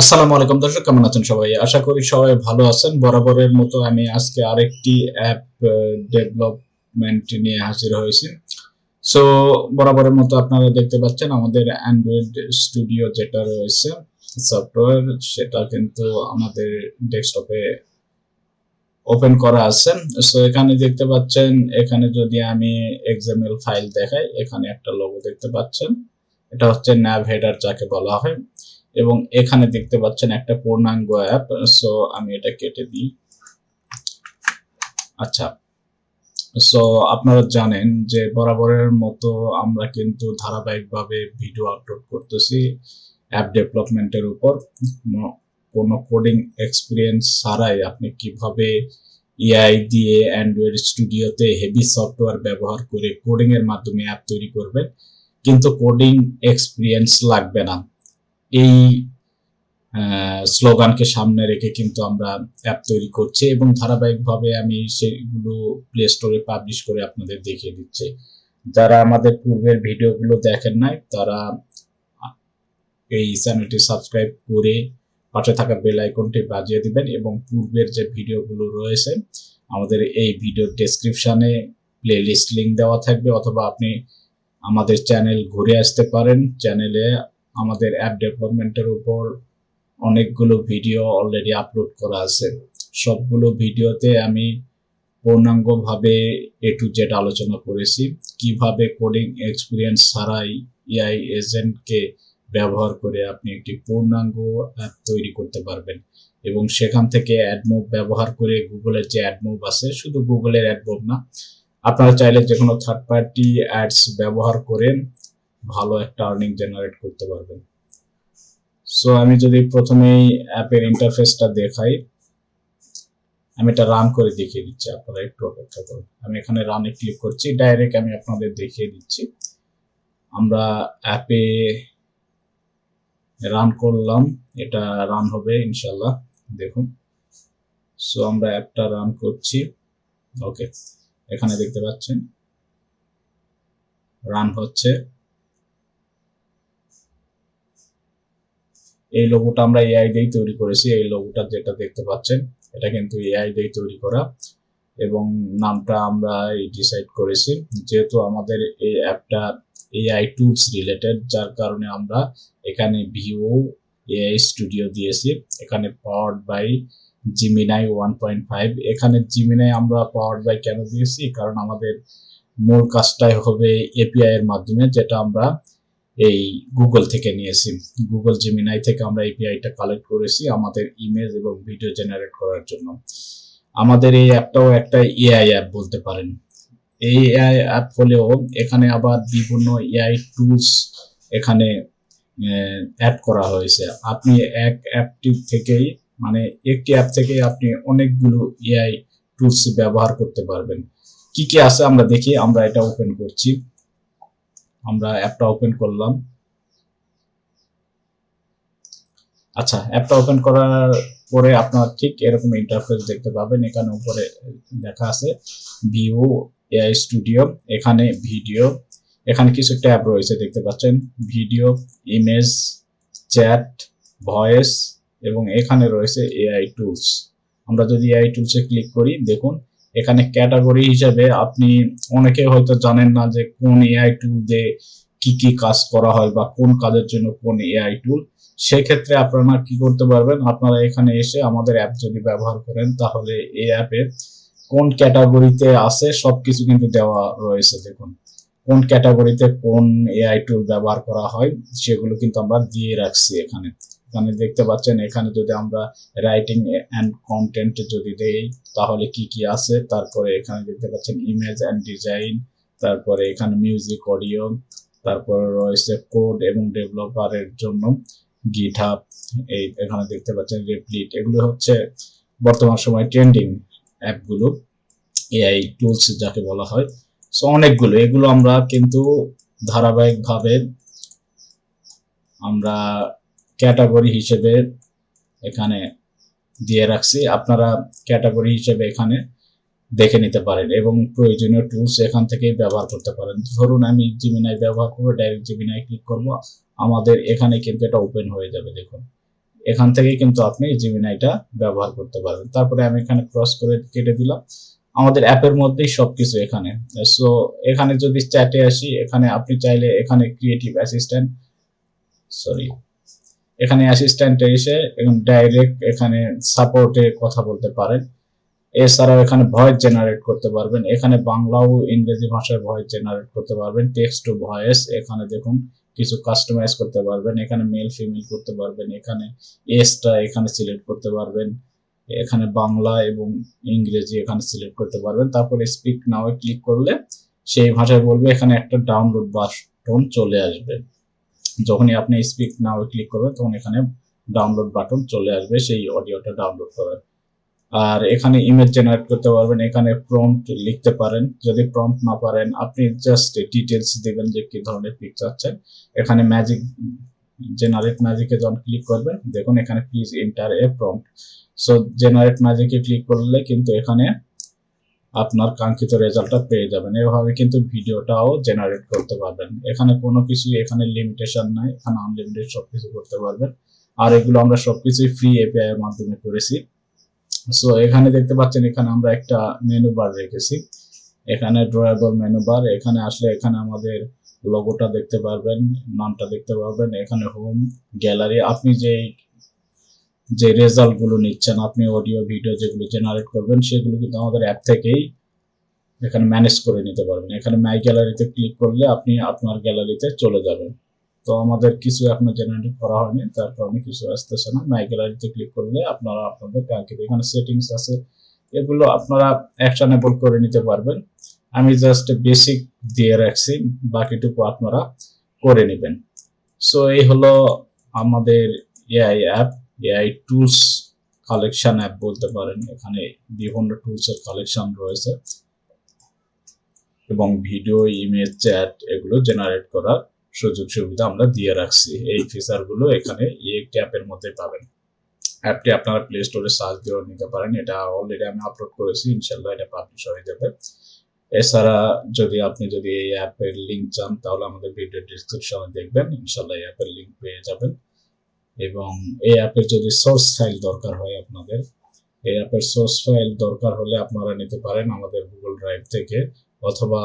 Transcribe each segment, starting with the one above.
আসসালামু আলাইকুম দর্শক, কেমন আছেন সবাই? আশা করি সবাই ভালো আছেন। বরাবরের মতো আমি আজকে আরেকটি অ্যাপ ডেভেলপমেন্ট নিয়ে হাজির হয়েছি। সো বরাবরের মতো আপনারা দেখতে পাচ্ছেন আমাদের অ্যান্ড্রয়েড স্টুডিও যেটা রয়েছে সফটওয়্যার সেটা কিন্তু আমাদের ডেস্কটপে ওপেন করা আছে। সো এখানে দেখতে পাচ্ছেন, এখানে যদি আমি এক্সামেল ফাইল দেখাই, এখানে একটা লোগো দেখতে পাচ্ছেন। এটা হচ্ছে ন্যাভ হেডার যাকে বলা হয়। এবং এখানে দেখতে পাচ্ছেন একটা পূর্ণাঙ্গ অ্যাপ সো আমি এটা কেটে দিই। আচ্ছা সো আপনারা জানেন যে বরাবরের মতো আমরা কিন্তু ধারাবাহিকভাবে ভিডিও আপলোড করতেছি অ্যাপ ডেভেলপমেন্টের উপর। কোনো কোডিং এক্সপিরিয়েন্স ছাড়াই আপনি কীভাবে এআই দিয়ে অ্যান্ড্রয়েড স্টুডিওতে হেভি সফটওয়্যার ব্যবহার করে কোডিংয়ের মাধ্যমে অ্যাপ তৈরি করবেন। কিন্তু কোডিং এক্সপিরিয়েন্স লাগবে না। এই স্লোগানকে সামনে রেখে কিন্তু আমরা অ্যাপ তৈরি করছি এবং ধারাবাহিকভাবে আমি সেগুলো প্লে স্টোরে পাবলিশ করে আপনাদের দেখিয়ে দিচ্ছি। যারা আমাদের পূর্বের ভিডিওগুলো দেখেন নাই, তারা এই চ্যানেলটি সাবস্ক্রাইব করে পাশে থাকা বেল আইকনটি বাজিয়ে দিবেন এবং পূর্বের যে ভিডিওগুলো রয়েছে, আমাদের এই ভিডিও ডেসক্রিপশনে প্লে লিস্ট লিঙ্ক দেওয়া থাকবে অথবা আপনি আমাদের চ্যানেল ঘুরে আসতে পারেন। চ্যানেলে আমাদের অ্যাপ ডেভেলপমেন্টের উপর অনেকগুলো ভিডিও অলরেডি আপলোড করা আছে। সবগুলো ভিডিওতে আমি পূর্ণাঙ্গভাবে এ টু জেড আলোচনা করেছি। কীভাবে কোডিং এক্সপিরিয়েন্স ছাড়াই এআই এজেন্টকে ব্যবহার করে আপনি একটি পূর্ণাঙ্গ অ্যাপ তৈরি করতে পারবেন। এবং সেখান থেকে অ্যাডমুভ ব্যবহার করে গুগলের যে অ্যাডমুভ আছে, শুধু গুগলের অ্যাডমুভ না, আপনারা চাইলে যে কোনো থার্ড পার্টি অ্যাডস ব্যবহার করে ভালো একটা আর্নিং জেনারেট করতে পারবেন। সো আমি যদি প্রথমেই অ্যাপের ইন্টারফেসটা দেখাই, আমি এটা রান করে দেখিয়ে দিচ্ছি আপনারা একটু অপেক্ষা করুন। আমি এখানে রানে ক্লিক করছি ডাইরেক্ট আমি আপনাদের দেখিয়ে দিচ্ছি। আমরা অ্যাপে রান করলাম, এটা রান হবে ইনশাল্লাহ দেখুন। সো আমরা অ্যাপটা রান করছি ওকে এখানে দেখতে পাচ্ছেন রান হচ্ছে। এই লোগোটা আমরা এআই দিয়েই তৈরি করেছি। এই লোগোটা যেটা দেখতে পাচ্ছেন, এটা কিন্তু এআই দিয়ে তৈরি করা এবং নামটা আমরা ডিসাইড করেছি। যেহেতু আমাদের এই অ্যাপটা এআই টুলস রিলেটেড যার কারণে আমরা এখানে ভিও এআই স্টুডিও দিয়েছি। এখানে powered by Gemini one point five এখানে জিমিনাই আমরা পাওয়ার্ড বাই কেন দিয়েছি? কারণ আমাদের মূল কাজটাই হবে এপিআই এর মাধ্যমে, যেটা আমরা এই গুগল থেকে নিয়েছি গুগল জেমিনাই থেকে আমরা এপিআইটা কালেক্ট করেছি আমাদের ইমেজ এবং ভিডিও জেনারেট করার জন্য। আমাদের এই অ্যাপটাও একটা এআই অ্যাপ বলতে পারেন। এই এআই অ্যাপ হলেও এখানে আবার বিভিন্ন এআই টুলস এখানে অ্যাড করা হয়েছে। আপনি এক অ্যাপটি থেকেই মানে একটি অ্যাপ থেকে আপনি অনেকগুলো এআই টুলস ব্যবহার করতে পারবেন। কি কি আছে আমরা দেখি, আমরা এটা ওপেন করছি। আমরা অ্যাপটা ওপেন করলাম। আচ্ছা অ্যাপটা ওপেন করার পরে আপনার ঠিক এরকম ইন্টারফেস দেখতে পাবেন। এখানে উপরে লেখা আছে ভিউ এআই স্টুডিও এখানে ভিডিও এখানে কিছু ট্যাব রয়েছে দেখতে পাচ্ছেন। ভিডিও ইমেজ চ্যাট ভয়েস এবং এখানে রয়েছে এআই টুলস আমরা যদি এআই টুলসে ক্লিক করি, দেখুন এখানে ক্যাটাগরি হিসেবে আপনি অনেকে হয়তো জানেন না যে কোন এআই টুল দিয়ে কি কি কাজ করা হয় বা কোন কাজের জন্য কোন এআই টুল সেক্ষেত্রে আপনারা কি করতে পারবেন? আপনারা এখানে এসে আমাদের অ্যাপ যদি ব্যবহার করেন, তাহলে এই অ্যাপের কোন ক্যাটাগরিতে আছে সবকিছু কিন্তু দেওয়া রয়েছে, দেখুন। কোন ক্যাটাগরিতে কোন এআই টুল ব্যবহার করা হয়, সেগুলো কিন্তু আমরা দিয়ে রাখছি এখানে। এখানে দেখতে পাচ্ছেন, এখানে যদি আমরা রাইটিং অ্যান্ড কন্টেন্ট যদি দেই, তাহলে কি কি আছে? তারপরে এখানে দেখতে পাচ্ছেন ইমেজ অ্যান্ড ডিজাইন তারপরে এখানে মিউজিক অডিও তারপরে রয়েছে কোড এবং ডেভেলপারের জন্য গিটহাব এই এখানে দেখতে পাচ্ছেন রেপ্লিট এগুলো হচ্ছে বর্তমান সময় ট্রেন্ডিং অ্যাপগুলো এআই টুলস যাকে বলা হয়। সো অনেকগুলো, এগুলো আমরা কিন্তু ধারাবাহিকভাবে আমরা ক্যাটাগরি হিসেবে এখানে দিয়ে রাখছি। আপনারা ক্যাটাগরি হিসেবে এখানে দেখে নিতে পারেন এবং প্রয়োজনীয় টুলস এখান থেকে ব্যবহার করতে পারেন। ধরুন আমি জিমিনাই ব্যবহার করব ডাইরেক্ট জিমিনাই ক্লিক করব, আমাদের এখানে কিন্তু এটা ওপেন হয়ে যাবে, দেখুন। এখান থেকেই কিন্তু আপনি জিমিনাইটা ব্যবহার করতে পারবেন। তারপরে আমি এখানে ক্রস করে কেটে দিলাম। আমাদের অ্যাপের মধ্যেই সবকিছু এখানে। সো এখানে যদি চ্যাটে আসি, এখানে আপনি চাইলে এখানে ক্রিয়েটিভ অ্যাসিস্ট্যান্ট সরি এখানে অ্যাসিস্ট্যান্টে এসে এবং ডাইরেক্ট এখানে সাপোর্টে কথা বলতে পারেন। এছাড়াও এখানে ভয়েস জেনারেট করতে পারবেন। এখানে বাংলা ও ইংরেজি ভাষায় ভয়েস জেনারেট করতে পারবেন। টেক্সট টু ভয়েস এখানে দেখুন কিছু কাস্টমাইজ করতে পারবেন। এখানে মেল ফিমেল করতে পারবেন। এখানে এসটা এখানে সিলেক্ট করতে পারবেন। এখানে বাংলা এবং ইংরেজি এখানে সিলেক্ট করতে পারবেন। তারপরে স্পিক নাও ক্লিক করলে সেই ভাষায় বলবে এখানে একটা ডাউনলোড বাটন চলে আসবে। যখনই আপনি স্পিক নাও ক্লিক করবেন, তখন এখানে ডাউনলোড বাটন চলে আসবে, সেই অডিওটা ডাউনলোড করার। আর এখানে ইমেজ জেনারেট করতে পারবেন, এখানে প্রম্পট লিখতে পারেন। যদি প্রম্পট না পারেন, আপনি জাস্ট ডিটেলস দিবেন যে কি ধরনের পিক চাচ্ছেন এখানে ম্যাজিক জেনারেট ম্যাজিকে যখন ক্লিক করবেন, দেখুন এখানে please enter a prompt so generate ম্যাজিকে click করলে কিন্তু এখানে আপনার কাঙ্ক্ষিত রেজাল্টটা পেয়ে যাবেন। এভাবে কিন্তু ভিডিওটাও জেনারেট করতে পারবেন। এখানে কোনো কিছু এখানে লিমিটেশন নাই, এখানে আনলিমিটেড সবকিছু করতে পারবেন। আর এগুলো আমরা সবকিছুই ফ্রি এপিআই এর মাধ্যমে করেছি। সো এখানে দেখতে পাচ্ছেন, এখানে আমরা একটা মেনু বার রেখেছি। এখানে ড্রয়েবল মেনু বার এখানে আসলে এখানে আমাদের লোগোটা দেখতে পারবেন, নামটা দেখতে পারবেন, এখানে হোম গ্যালারি আপনি যে যে রেজাল্টগুলো নিচ্ছেন, আপনি অডিও ভিডিও যেগুলো জেনারেট করবেন, সেগুলো কিন্তু আমাদের অ্যাপ থেকেই এখানে ম্যানেজ করে নিতে পারবেন। এখানে মাই গ্যালারিতে ক্লিক করলে আপনি আপনার গ্যালারিতে চলে যাবেন। তো আমাদের কিছু এখনও জেনারেট করা হয়নি, তার কারণে কিছু আসতেছে না। মাই গ্যালারিতে ক্লিক করলে আপনারা আপনাদের কাঙ্ক্ষিত এখানে সেটিংস আছে, এগুলো আপনারা অ্যাকশনেবল করে নিতে পারবেন। আমি জাস্ট বেসিক দিয়ে রাখছি, বাকিটুকু আপনারা করে নেবেন। সো এই হলো আমাদের AI app AI tools collection app বলতে পারেন। এখানে বিভিন্ন টুলস এর কালেকশন রয়েছে। এবং ভিডিও ইমেজ চ্যাট এগুলো জেনারেট করার সুযোগ সুবিধা আমরা দিয়ে রাখছি। এই ফিচারগুলো এখানে একটি অ্যাপের মধ্যে পাবেন। অ্যাপটি আপনারা প্লে স্টোরে সার্চ দিয়েও নিতে পারেন। এটা অলরেডি আমি আপলোড করেছি। ইনশাল্লাহ এটা পাবলিশ হয়ে যাবে। এছাড়া যদি আপনি যদি এই অ্যাপের লিঙ্ক চান, তাহলে আমাদের ভিডিও ডিসক্রিপশনে দেখবেন। ইনশাল্লাহ এই অ্যাপের লিঙ্ক পেয়ে যাবেন। এবং এই অ্যাপের যদি সোর্স ফাইল দরকার হয় আপনাদের, এই অ্যাপের সোর্স ফাইল দরকার হলে আপনারা নিতে পারেন আমাদের গুগল ড্রাইভ থেকে অথবা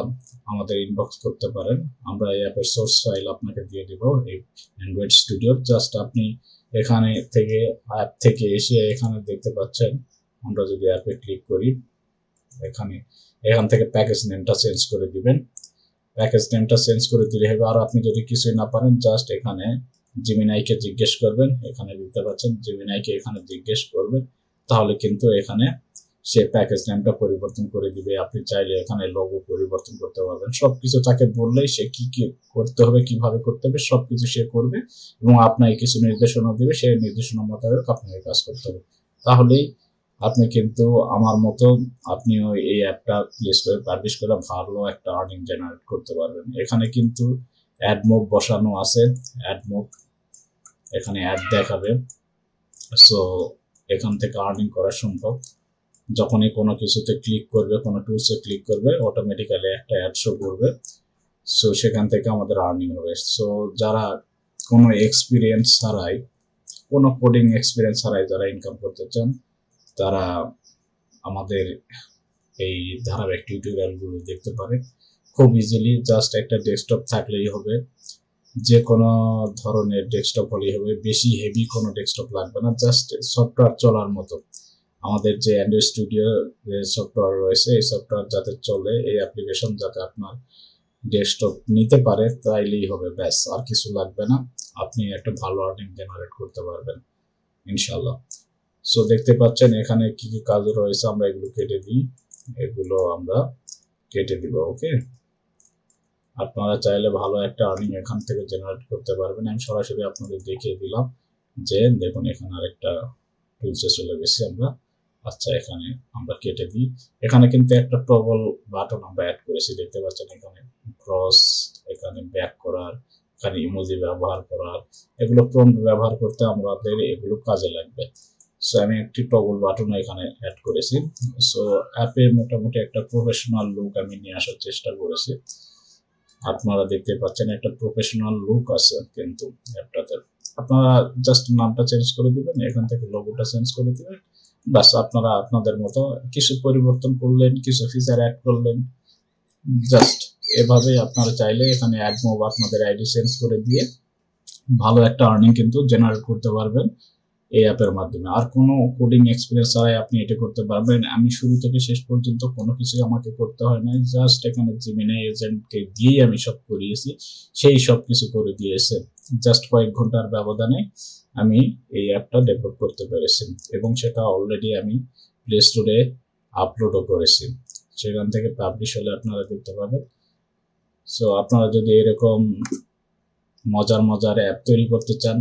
আমাদের ইনবক্স করতে পারেন। আমরা এই অ্যাপের সোর্স ফাইল আপনাকে দিয়ে দিব এই অ্যান্ড্রয়েড স্টুডিও জাস্ট আপনি এখানে থেকে অ্যাপ থেকে এসে এখানে দেখতে পাচ্ছেন। আমরা যদি অ্যাপে ক্লিক করি, এখানে, এখান থেকে প্যাকেজ নেমটা চেঞ্জ করে দিবেন। প্যাকেজ নেমটা চেঞ্জ করে দিলে হবে আর আপনি যদি কিছুই না পারেন জাস্ট এখানে জিমিনাইকে জিজ্ঞেস করবেন, এখানে দিতে পারছেন জিমিনাইকে এখানে জিজ্ঞেস করবেন তাহলে কিন্তু এখানে সে প্যাকেজ নেমটা পরিবর্তন করে দিবে। আপনি চাইলে এখানে লোগো পরিবর্তন করতে পারবেন। সবকিছু তাকে বললেই সে কি কি করতে হবে, কীভাবে করতে হবে, সবকিছু সে করবে এবং আপনাকে কিছু নির্দেশনা দিবে সেই নির্দেশনা মোতাবেক আপনাকে কাজ করতে হবে। তাহলেই আপনি কিন্তু আমার মতো আপনিও এই অ্যাপটা প্লে স্টোরে পাবলিশ করে ভালো একটা আর্নিং জেনারেট করতে পারবেন। এখানে কিন্তু অ্যাডমুভ বসানো আছে। অ্যাড মুভ এখানে অ্যাড দেখাবে। সো এখান থেকে আর্নিং করা সম্ভব। যখনই কোনো কিছুতে ক্লিক করবে, কোনো টুলসে ক্লিক করবে অটোমেটিক্যালি একটা অ্যাড শো করবে। সো সেখান থেকে আমাদের আর্নিং হবে। সো যারা কোনো এক্সপিরিয়েন্স ছাড়াই, কোনো কোডিং এক্সপিরিয়েন্স ছাড়াই যারা ইনকাম করতে চান, তারা আমাদের এই ধারাবাহিক টিউটোরিয়ালগুলো দেখতে পারে খুব ইজিলি জাস্ট একটা ডেস্কটপ থাকলেই হবে। যে কোনো ধরনের ডেস্কটপ হলেই হবে, বেশি হেভি কোনো ডেস্কটপ লাগবে না জাস্ট সফটওয়্যার চলার মতো। আমাদের যে অ্যান্ড্রয়েড স্টুডিও সফটওয়্যার রয়েছে, এই সফটওয়্যার যাতে চলে, এই অ্যাপ্লিকেশন যাতে আপনার ডেস্কটপ নিতে পারে, তাইলেই হবে, ব্যাস, আর কিছু লাগবে না। আপনি একটা ভালো আর্নিং জেনারেট করতে পারবেন ইনশাল্লাহ সো দেখতে পাচ্ছেন এখানে কি কি কাজ রয়েছে, আমরা এগুলো কেটে দিই। এগুলো আমরা কেটে দিব ওকে আপনারা চাইলে ভালো একটা আর্নিং এখান থেকে জেনারেট করতে পারবেন। আমি সরাসরি আপনাদের দেখিয়ে দিলাম যে, দেখুন এখানে আরেকটা টুলসে চলে গেছি আমরা। আচ্ছা এখানে আমরা কেটে দিই। এখানে কিন্তু একটা প্রবল বাটন আমরা অ্যাড করেছি, দেখতে পাচ্ছেন এখানে ক্রস এখানে ব্যাক করার, এখানে ইমোজি ব্যবহার করার। এগুলো প্রম্পট ব্যবহার করতে আমাদের এগুলো কাজে লাগবে। সো আমি একটি টগল বাটন এখানে অ্যাড করেছি। সো অ্যাপে মোটামুটি একটা প্রফেশনাল লুক আমি নিয়ে আসার চেষ্টা করেছি। আপনারা দেখতে পাচ্ছেন একটা প্রফেশনাল লুক আছে কিন্তু অ্যাপটাতে আপনারা জাস্ট নামটা চেঞ্জ করে দিবেন, এখান থেকে লোগোটা চেঞ্জ করে দিবেন। বাস আপনারা আপনাদের মতো কিছু পরিবর্তন করলেন, কিছু ফিচার অ্যাড করলেন জাস্ট এভাবে আপনারা চাইলে এখানে অ্যাড মুভ আপনাদের আইডি চেঞ্জ করে দিয়ে ভালো একটা আর্নিং কিন্তু জেনারেট করতে পারবেন। এই অ্যাপের মাধ্যমে। আর কোনো কোডিং এক্সপিরিয়েন্স ছাড়াই আপনি এটা করতে পারবেন। আমি শুরু থেকে শেষ পর্যন্ত কোনো কিছুই আমাকে করতে হয় না জাস্ট এখানে জিমিনাই এজেন্টকে দিয়েই আমি সব করিয়েছি। সেই সব কিছু করে দিয়েছে। জাস্ট কয়েক ঘণ্টার ব্যবধানে আমি এই অ্যাপটা ডেভেলপ করতে পেরেছি এবং সেটা অলরেডি আমি প্লে স্টোরে আপলোডও করেছি। সেখান থেকে পাবলিশ হলে আপনারা দেখতে পাবেন। সো আপনারা যদি এরকম মজার মজার অ্যাপ তৈরি করতে চান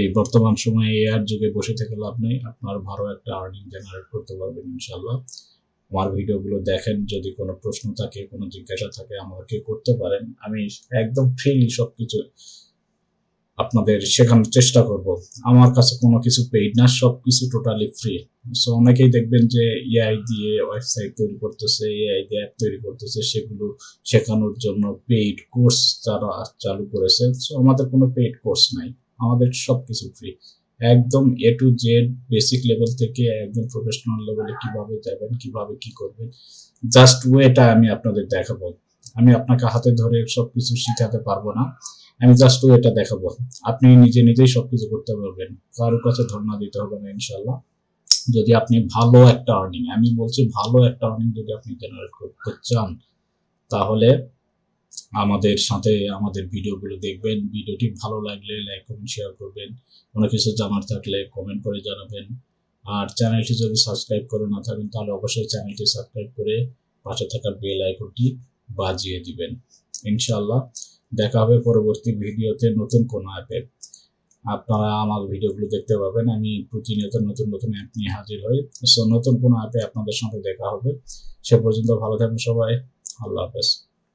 এই বর্তমান সময়ে এআর যুগে বসে থেকে লাভ নেই। আপনার ভালো একটা আর্নিং জেনারেট করতে পারবেন ইনশাল্লাহ আমার ভিডিওগুলো দেখেন, যদি কোনো প্রশ্ন থাকে, কোনো জিজ্ঞাসা থাকে, আমাকে করতে পারেন। আমি একদম ফ্রিলি সব কিছু আপনাদের শেখানোর চেষ্টা করব। আমার কাছে কোনো কিছু পেইড না সব কিছু টোটালি ফ্রি সো অনেকেই দেখবেন যে এআই দিয়ে ওয়েবসাইট তৈরি করতেছে এআই দিয়ে অ্যাপ তৈরি করতেছে, সেগুলো শেখানোর জন্য পেইড কোর্স তারা চালু করেছে। সো আমাদের কোনো পেইড কোর্স নাই। আমাদের সব কিছু ফ্রি একদম A to Z basic level থেকে একদম প্রফেশনাল লেভেলে কীভাবে যাবেন, কীভাবে কি করবেন জাস্ট ওয়েটা আমি আপনাদের দেখাবো। আমি আপনাকে হাতে ধরে সব কিছু শিখাতে পারব না। আমি জাস্ট ওয়েটা দেখাবো। আপনি নিজে নিজেই সবকিছু করতে পারবেন। কারোর কাছে ধর্ণা দিতে হবে না ইনশাল্লাহ যদি আপনি ভালো একটা আর্নিং আমি বলছি ভালো একটা আর্নিং যদি আপনি জেনারেট করতে চান, তাহলে আমাদের সাথে আমাদের ভিডিওগুলো দেখবেন। ভিডিওটি ভালো লাগলে লাইক কমেন্ট শেয়ার করবেন। কোনো কিছু জানার থাকলে কমেন্ট করে জানাবেন। আর চ্যানেলটি যদি সাবস্ক্রাইব করে না থাকেন, তাহলে অবশ্যই চ্যানেলটি সাবস্ক্রাইব করে পাশে থাকা বেল আইকনটি বাজিয়ে দিবেন। ইনশাল্লাহ দেখা হবে পরবর্তী ভিডিওতে নতুন কোনো অ্যাপে আপনারা আমার ভিডিওগুলো দেখতে পাবেন। আমি প্রতিনিয়ত নতুন নতুন অ্যাপ নিয়ে হাজির হই। সো নতুন কোনো অ্যাপে আপনাদের সাথে দেখা হবে। সে পর্যন্ত ভালো থাকবেন সবাই। আল্লাহ হাফেজ।